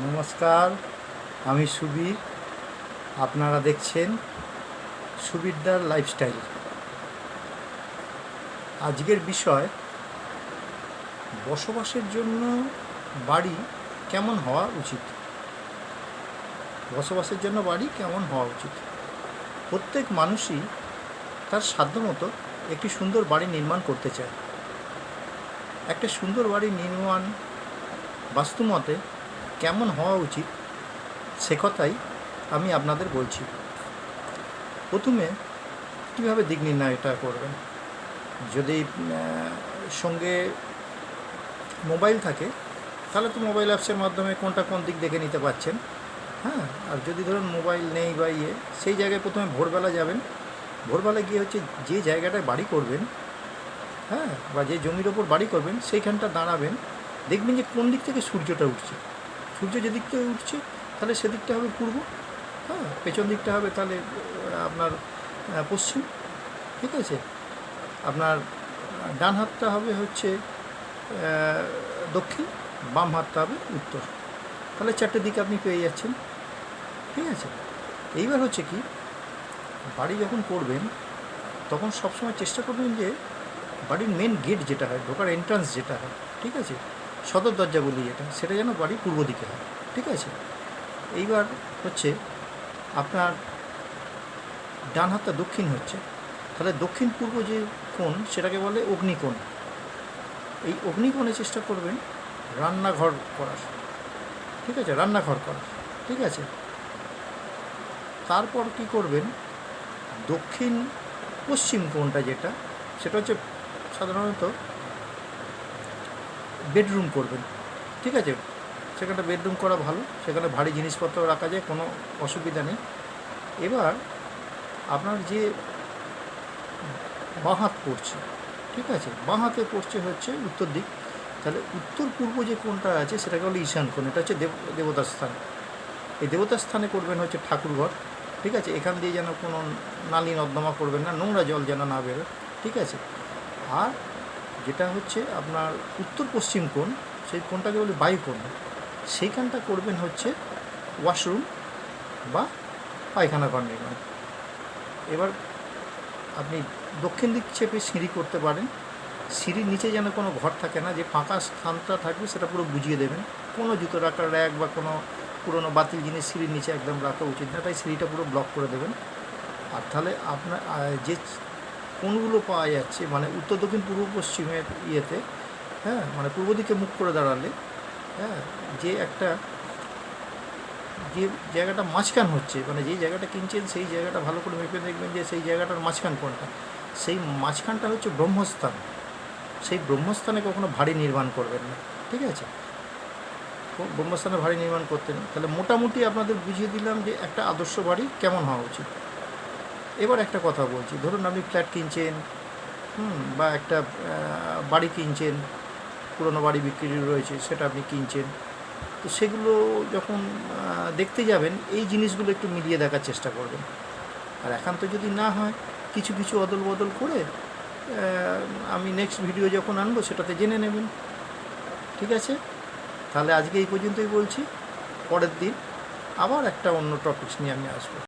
নমস্কার, আমি সুবীর। আপনারা দেখছেন সুবিরদার লাইফস্টাইল আজকের বিষয়, বসবাসের জন্য বাড়ি কেমন হওয়া উচিত? বসবাসের জন্য বাড়ি কেমন হওয়া উচিত? প্রত্যেক মানুষই তার সাধ্যমতো একটি সুন্দর বাড়ি নির্মাণ করতে চায়। একটা সুন্দর বাড়ি নির্মাণ বাস্তুমতে কেমন হওয়া উচিত সে কথাই আমি আপনাদের বলছি। প্রথমে কীভাবে দিক নির্ণয়টা করবেন? যদি সঙ্গে মোবাইল থাকে, তাহলে তো মোবাইল অ্যাপসের মাধ্যমে কোনটা কোন দিক দেখে নিতে পারছেন। হ্যাঁ আর যদি ধরুন মোবাইল নেই বা ইয়ে সেই জায়গায় প্রথমে ভোরবেলা যাবেন। ভোরবেলা গিয়ে হচ্ছে যে জায়গাটায় বাড়ি করবেন হ্যাঁ বা যে জমির ওপর বাড়ি করবেন, সেইখানটা দাঁড়াবেন। দেখবেন যে কোন দিক থেকে সূর্যটা উঠছে। সূর্য যেদিক থেকে উঠছে, তাহলে সেদিকটা হবে পূর্ব। হ্যাঁ পেছন দিকটা হবে তাহলে আপনার পশ্চিম। ঠিক আছে? আপনার ডান হাতটা হবে হচ্ছে দক্ষিণ, বাম হাতটা হবে উত্তর। তাহলে চারটে দিক আপনি পেয়ে যাচ্ছেন। ঠিক আছে? এইবার হচ্ছে কি, বাড়ি যখন করবেন, তখন সবসময় চেষ্টা করবেন যে, বাড়ির মেন গেট যেটা হয়, ঢোকার এন্ট্রান্স যেটা হয়, ঠিক আছে? সদর দরজা বলি যেটা সেটা যেন বাড়ির পূর্ব দিকে হয়, ঠিক আছে? এইবার হচ্ছে আপনার ডান হাতটা দক্ষিণ হচ্ছে। তাহলে দক্ষিণ পূর্ব যে কোণ, সেটাকে বলে অগ্নিকোণ। এই অগ্নিকোণে চেষ্টা করবেন রান্নাঘর করার, ঠিক আছে? রান্নাঘর করার, ঠিক আছে? তারপর কি করবেন? দক্ষিণ পশ্চিম কোণটা যেটা, সেটা হচ্ছে সাধারণত বেডরুম করবেন। ঠিক আছে? সেখানটা বেডরুম করা ভালো, সেখানে ভারী জিনিসপত্র রাখা যায়, কোনো অসুবিধা নেই। এবার আপনার যে বাঁ হাত পড়ছে, ঠিক আছে? বাঁ হাতে পড়ছে হচ্ছে উত্তর দিক। তাহলে উত্তর পূর্ব যে কোণটা আছে, সেটাকে বলে ঈশান কোণ, এটা হচ্ছে দেব দেবতার স্থান। এই দেবতার স্থানে করবেন হচ্ছে ঠাকুরঘর, ঠিক আছে? এখান দিয়ে যেন কোনো নালী নর্দমা করবেন না, নোংরা জল যেন না বেরোয়, ঠিক আছে? আর যেটা হচ্ছে আপনার উত্তর পশ্চিম কোণ, সেই কোণটাকে বলি বায়ুকোণ সেইখানটা করবেন হচ্ছে ওয়াশরুম বা পায়খানা ঘর নির্মাণ। এবার আপনি দক্ষিণ দিক চেপে সিঁড়ি করতে পারেন। সিঁড়ির নিচে যেন কোনো ঘর থাকে না, যে ফাঁকা স্থানটা থাকবে সেটা পুরো বুঝিয়ে দেবেন। কোনো জুতো রাখার র্যাক বা কোনো পুরনো বাতিল জিনিস সিঁড়ির নিচে একদম রাখা উচিত না, তাই সিঁড়িটা পুরো ব্লক করে দেবেন। আর তাহলে আপনার যে কোণগুলো পাওয়া যাচ্ছে মানে উত্তর, দক্ষিণ, পূর্ব, পশ্চিমের ইয়েতে হ্যাঁ মানে পূর্ব দিকে মুখ করে দাঁড়ালে হ্যাঁ যে একটা, যে জায়গাটা মাঝখান হচ্ছে মানে যে জায়গাটা কিনছেন সেই জায়গাটা ভালো করে মেপে দেখবেন যে সেই জায়গাটার মাঝখান কোনটা। সেই মাঝখানটা হচ্ছে ব্রহ্মস্থান। সেই ব্রহ্মস্থানে কখনো ভারী নির্মাণ করবেন না, ঠিক আছে? ব্রহ্মস্থানে ভারী নির্মাণ করতে নেই। তাহলে মোটামুটি আপনাদের বুঝিয়ে দিলাম যে একটা আদর্শ বাড়ি কেমন হওয়া উচিত। এবার একটা কথা বলছি। ধরুন আপনি ফ্ল্যাট কিনছেন, হুম, বা একটা বাড়ি কিনছেন, পুরনো বাড়ি বিক্রি রয়েছে, সেটা আপনি কিনছেন। তো সেগুলো যখন দেখতে যাবেন, এই জিনিসগুলো একটু মিলিয়ে দেখার চেষ্টা করবেন। আর একান্ত যদি না হয়, কিছু কিছু অদল বদল করে আমি নেক্সট ভিডিও যখন আনব, সেটাতে জেনে নেবেন। ঠিক আছে? তাহলে আজকে এই পর্যন্তই বলছি। পরের দিন আবার একটা অন্য টপিকস নিয়ে আমি আসব।